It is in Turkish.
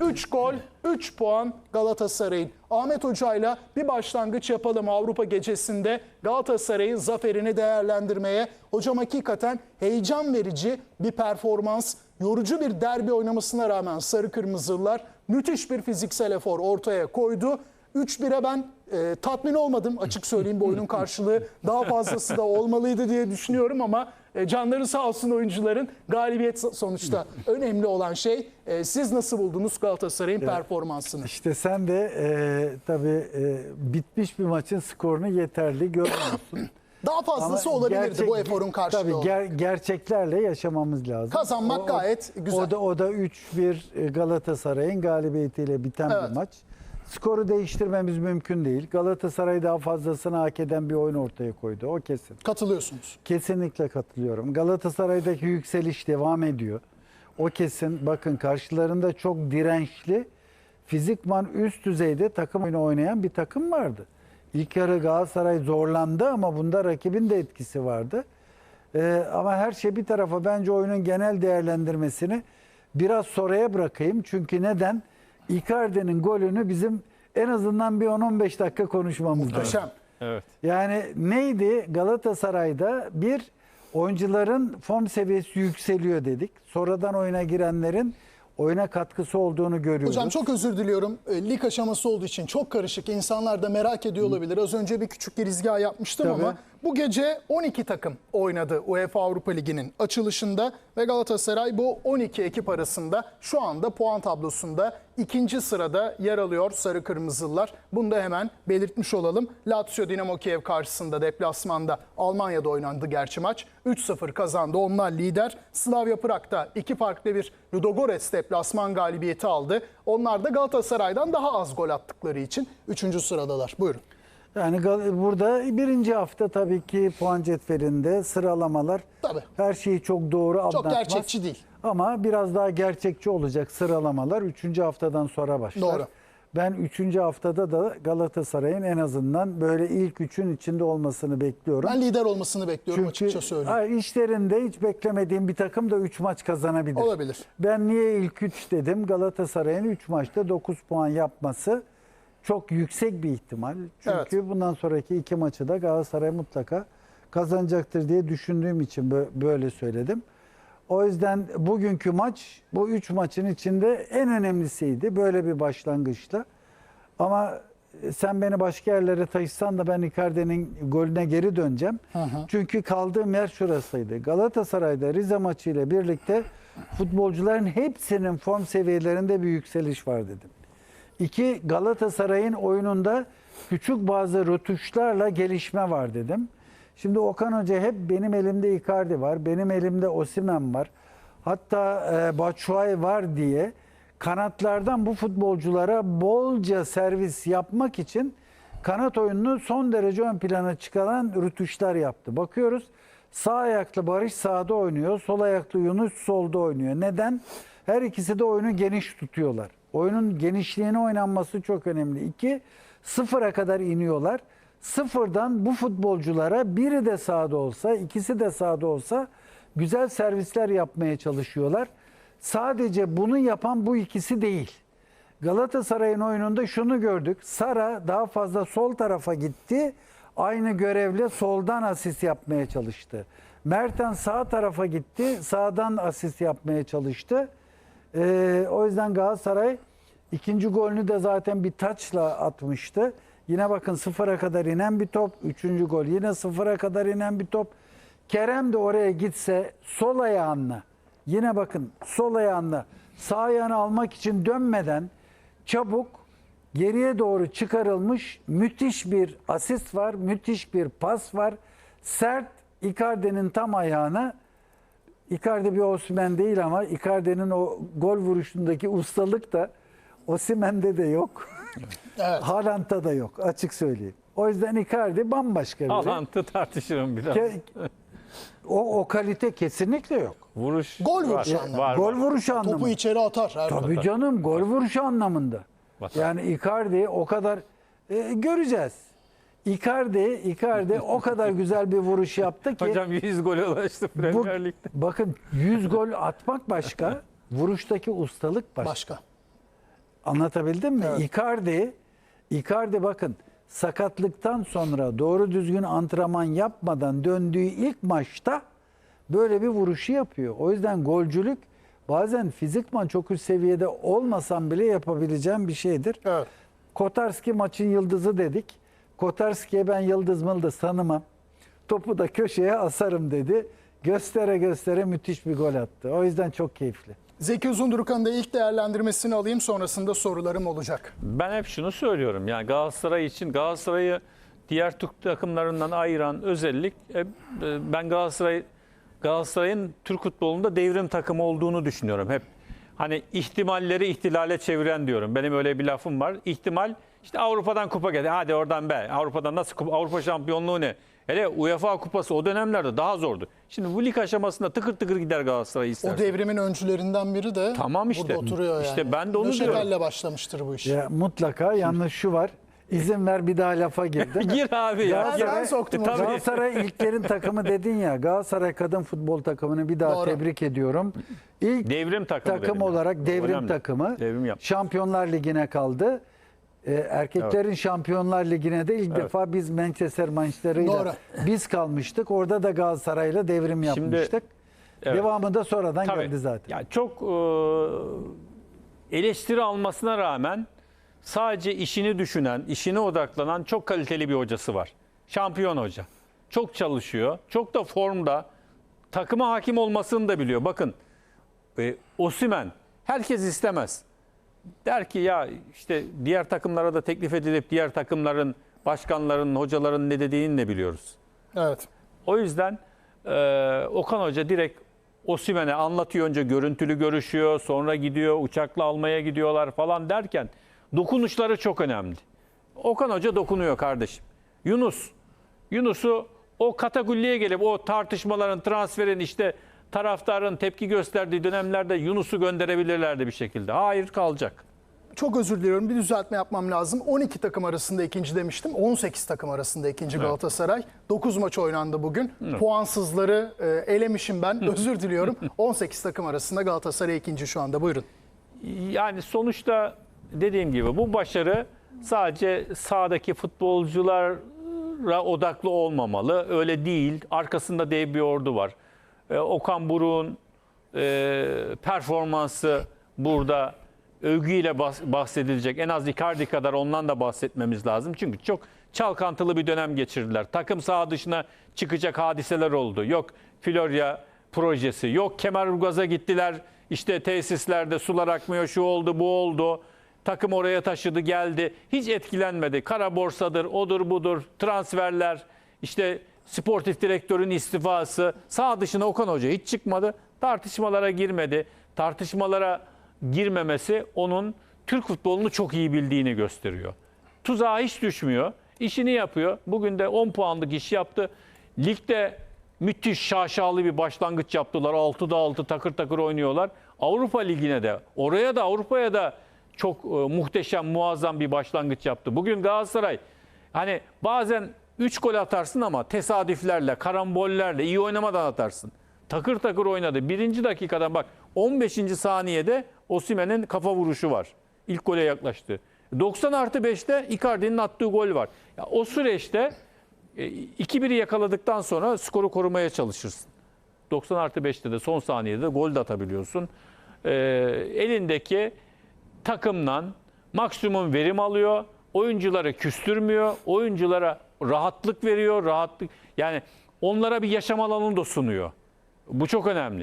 3 gol, 3 puan Galatasaray'ın. Ahmet Hoca'yla bir başlangıç yapalım Avrupa gecesinde Galatasaray'ın zaferini değerlendirmeye. Hocam hakikaten heyecan verici bir performans, yorucu bir derbi oynamasına rağmen Sarı Kırmızılılar müthiş bir fiziksel efor ortaya koydu. 3-1'e ben e, tatmin olmadım açık söyleyeyim bu oyunun karşılığı daha fazlası da olmalıydı diye düşünüyorum ama canları sağ olsun oyuncuların galibiyet sonuçta önemli olan şey. E, siz nasıl buldunuz Galatasaray'ın performansını? İşte sen de e, tabii e, bitmiş bir maçın skorunu yeterli görmüyorsun. Daha fazlası Ama olabilirdi gerçek- bu eforun karşılığı. Tabii ger- gerçeklerle yaşamamız lazım. Kazanmak O- gayet güzel. O da, o da 3-1 Galatasaray'ın galibiyetiyle biten Evet. bir maç. Skoru değiştirmemiz mümkün değil. Galatasaray daha fazlasını hak eden bir oyun ortaya koydu. O kesin. Katılıyorsunuz. Kesinlikle katılıyorum. Galatasaray'daki yükseliş devam ediyor. O kesin. Bakın karşılarında çok dirençli, fizikman üst düzeyde takım oyunu oynayan bir takım vardı. İlk yarı Galatasaray zorlandı ama bunda rakibin de etkisi vardı. Ee, ama her şey bir tarafa bence oyunun genel değerlendirmesini biraz sonraya bırakayım. Çünkü neden? Icardi'nin golünü bizim en azından bir 10-15 dakika konuşmamız lazım. Muhteşem. Evet. Yani neydi Galatasaray'da bir oyuncuların form seviyesi yükseliyor dedik. Sonradan oyuna girenlerin oyuna katkısı olduğunu görüyoruz. Hocam çok özür diliyorum. E, Lig aşaması olduğu için çok karışık. İnsanlar da merak ediyor olabilir. Az önce bir küçük girizgah yapmıştım Tabii. ama bu gece 12 takım oynadı UEFA Avrupa Ligi'nin açılışında ve Galatasaray bu 12 ekip arasında şu anda puan tablosunda ikinci sırada yer alıyor Sarı Kırmızılılar. Bunu da hemen belirtmiş olalım. Lazio Dinamo Kiev karşısında deplasmanda Almanya'da oynandı gerçi maç. 3-0 kazandı. Onlar lider. Slavia Prag'da iki farklı bir Ludogorets deplasman galibiyeti aldı. Onlar da Galatasaray'dan daha az gol attıkları için 3. sıradalar. Buyurun. Yani burada birinci hafta tabii ki puan cetvelinde sıralamalar Tabii. her şeyi çok doğru anlatmaz. gerçekçi değil. Ama biraz daha gerçekçi olacak sıralamalar 3. haftadan sonra başlar. Doğru. Ben 3. haftada da Galatasaray'ın en azından böyle ilk üçün içinde olmasını bekliyorum. Ben lider olmasını bekliyorum açıkça söyleyeyim. hayır, işlerinde hiç beklemediğim bir takım da 3 maç kazanabilir. Olabilir. Ben niye ilk 3 dedim? Galatasaray'ın 3 maçta 9 puan yapması çok yüksek bir ihtimal. Çünkü bundan sonraki iki maçı da Galatasaray mutlaka kazanacaktır diye düşündüğüm için bö- böyle söyledim. O yüzden bugünkü maç bu 3 maçın içinde en önemlisiydi böyle bir başlangıçla. Ama sen beni başka yerlere taşısan da ben Icardi'nin golüne geri döneceğim. Çünkü kaldığım yer şurasıydı. Galatasaray'da Rize maçıyla birlikte futbolcuların hepsinin form seviyelerinde bir yükseliş var dedim. İki, Galatasaray'ın oyununda küçük bazı rötuşlarla gelişme var dedim. Şimdi Okan Hoca hep benim elimde Icardi var, benim elimde Osimen var. Hatta e, Batshuayi var diye kanatlardan bu futbolculara bolca servis yapmak için kanat oyununu son derece ön plana çıkaran rütuşlar yaptı. Bakıyoruz sağ ayaklı Barış sağda oynuyor, sol ayaklı Yunus solda oynuyor. Neden? Her ikisi de oyunu geniş tutuyorlar. Oyunun genişliğine oynanması çok önemli. İki, sıfıra kadar iniyorlar. Sıfırdan bu futbolculara biri de sağda olsa, ikisi de sağda olsa güzel servisler yapmaya çalışıyorlar. Sadece bunu yapan bu ikisi değil. Galatasaray'ın oyununda şunu gördük. Sara daha fazla sol tarafa gitti. Aynı görevle soldan asist yapmaya çalıştı. Mertens sağ tarafa gitti. Sağdan asist yapmaya çalıştı. Ee, o yüzden Galatasaray ikinci golünü de zaten bir taçla atmıştı. Yine bakın sıfıra kadar inen bir top. Üçüncü gol yine sıfıra kadar inen bir top. Kerem de oraya gitse sol ayağınla yine bakın sol ayağınla sağ ayağını almak için dönmeden çabuk geriye doğru çıkarılmış müthiş bir asist var. Müthiş bir pas var. Sert Icardi'nin tam ayağına Icardi bir Osimhen değil ama Icardi'nin o gol vuruşundaki ustalık da Osimhen'de de yok. Evet. Haaland'da da yok açık söyleyeyim. O yüzden Icardi bambaşka biri. Alantı tartışırım biraz. Ke- O, o kalite kesinlikle yok. Vuruş Gol var. vuruşu anlamında. Var, Gol var. vuruşu anlamında. Topu içeri atar. Her Tabii canım gol vuruşu anlamında. Batar. Yani Icardi o kadar e, göreceğiz. Icardi, Icardi o kadar güzel bir vuruş yaptı ki Hocam 100 gole ulaştı Premier Lig'de. bakın 100 gol atmak başka, vuruştaki ustalık başka. Başka. Anlatabildim mi? Icardi, Icardi bakın sakatlıktan sonra doğru düzgün antrenman yapmadan döndüğü ilk maçta böyle bir vuruşu yapıyor. O yüzden golcülük bazen fizikman çok üst seviyede olmasam bile yapabileceğim bir şeydir. Evet. Kotarski maçın yıldızı dedik. Kotarski'ye ben yıldız mıldız tanımam. Topu da köşeye asarım dedi. Göstere göstere müthiş bir gol attı. O yüzden çok keyifli. Zeki Uzunduruk'un da ilk değerlendirmesini alayım sonrasında sorularım olacak. Ben hep şunu söylüyorum. Yani Galatasaray için Galatasaray'ı diğer Türk takımlarından ayıran özellik e, e, ben Galatasaray Galatasaray'ın Türk futbolunda devrim takımı olduğunu düşünüyorum hep. Hani ihtimalleri ihtilale çeviren diyorum. Benim öyle bir lafım var. İhtimal işte Avrupa'dan kupa geldi. Hadi oradan be. Avrupa'dan nasıl kupa, Avrupa şampiyonluğu ne? Hele UEFA kupası o dönemlerde daha zordu. Şimdi bu lig aşamasında tıkır tıkır gider Galatasaray O isterse. devrimin öncülerinden biri de Tamam işte. burada oturuyor yani. İşte ben de onu Löşetel'le diyorum. başlamıştır bu iş. Ya mutlaka yalnız şu var. İzin ver bir daha lafa girdim. Gir abi ya. Ben soktum E, tabii. Galatasaray ilklerin takımı dedin ya. Galatasaray kadın futbol takımını bir daha Doğru. tebrik ediyorum. İlk Devrim takımı takım dedim ya. olarak devrim Önemli. takımı. Devrim yaptı. Şampiyonlar Ligi'ne kaldı. Ee, erkeklerin Şampiyonlar Ligi'ne de ilk defa biz Manchester maçlarıyla Doğru. biz kalmıştık. Orada da Galatasaray'la devrim Şimdi- yapmıştık. Evet. Devamı da sonradan Tabii. geldi zaten. Ya çok e, eleştiri almasına rağmen sadece işini düşünen, işine odaklanan çok kaliteli bir hocası var. Şampiyon hoca. Çok çalışıyor. Çok da formda. Takıma hakim olmasını da biliyor. Bakın e, Osimhen herkes istemez. Der ki ya işte diğer takımlara da teklif edilip diğer takımların başkanların, hocaların ne dediğini de biliyoruz. Evet. O yüzden e, Okan Hoca direkt Osimhen'e anlatıyor önce görüntülü görüşüyor, sonra gidiyor uçakla almaya gidiyorlar falan derken dokunuşları çok önemli. Okan Hoca dokunuyor kardeşim. Yunus, Yunus'u o katakulliye gelip o tartışmaların, transferin işte taraftarın tepki gösterdiği dönemlerde Yunus'u gönderebilirlerdi bir şekilde. Hayır kalacak. Çok özür diliyorum. Bir düzeltme yapmam lazım. 12 takım arasında ikinci demiştim. 18 takım arasında ikinci Galatasaray. 9 maç oynandı bugün. Puansızları e, elemişim ben. Özür diliyorum. 18 takım arasında Galatasaray ikinci şu anda. Buyurun. Yani sonuçta dediğim gibi bu başarı sadece sahadaki futbolculara odaklı olmamalı. Öyle değil. Arkasında dev bir ordu var. Ee, Okan Buruk'un e, performansı burada övgüyle bahs- bahsedilecek. En az Icardi kadar ondan da bahsetmemiz lazım. Çünkü çok çalkantılı bir dönem geçirdiler. Takım saha dışına çıkacak hadiseler oldu. Yok Florya projesi, yok Kemerburgaz'a gittiler. İşte tesislerde sular akmıyor, şu oldu, bu oldu. Takım oraya taşıdı, geldi. Hiç etkilenmedi. Kara borsadır, odur budur, transferler, işte sportif direktörün istifası. Sağ dışına Okan Hoca hiç çıkmadı. Tartışmalara girmedi. Tartışmalara girmemesi onun Türk futbolunu çok iyi bildiğini gösteriyor. Tuzağa hiç düşmüyor. İşini yapıyor. Bugün de 10 puanlık iş yaptı. Ligde müthiş şaşalı bir başlangıç yaptılar. 6'da 6 takır takır oynuyorlar. Avrupa Ligi'ne de oraya da Avrupa'ya da çok e, muhteşem muazzam bir başlangıç yaptı. Bugün Galatasaray hani bazen 3 gol atarsın ama tesadüflerle, karambollerle, iyi oynamadan atarsın. Takır takır oynadı. Birinci dakikadan bak 15. saniyede Osimhen'in kafa vuruşu var. İlk gole yaklaştı. 90 artı 5'te Icardi'nin attığı gol var. Ya o süreçte e, 2-1'i yakaladıktan sonra skoru korumaya çalışırsın. 90 artı 5'te de son saniyede gol de atabiliyorsun. E, elindeki takımdan maksimum verim alıyor. Oyuncuları küstürmüyor. Oyunculara rahatlık veriyor. Rahatlık yani onlara bir yaşam alanını da sunuyor. Bu çok önemli.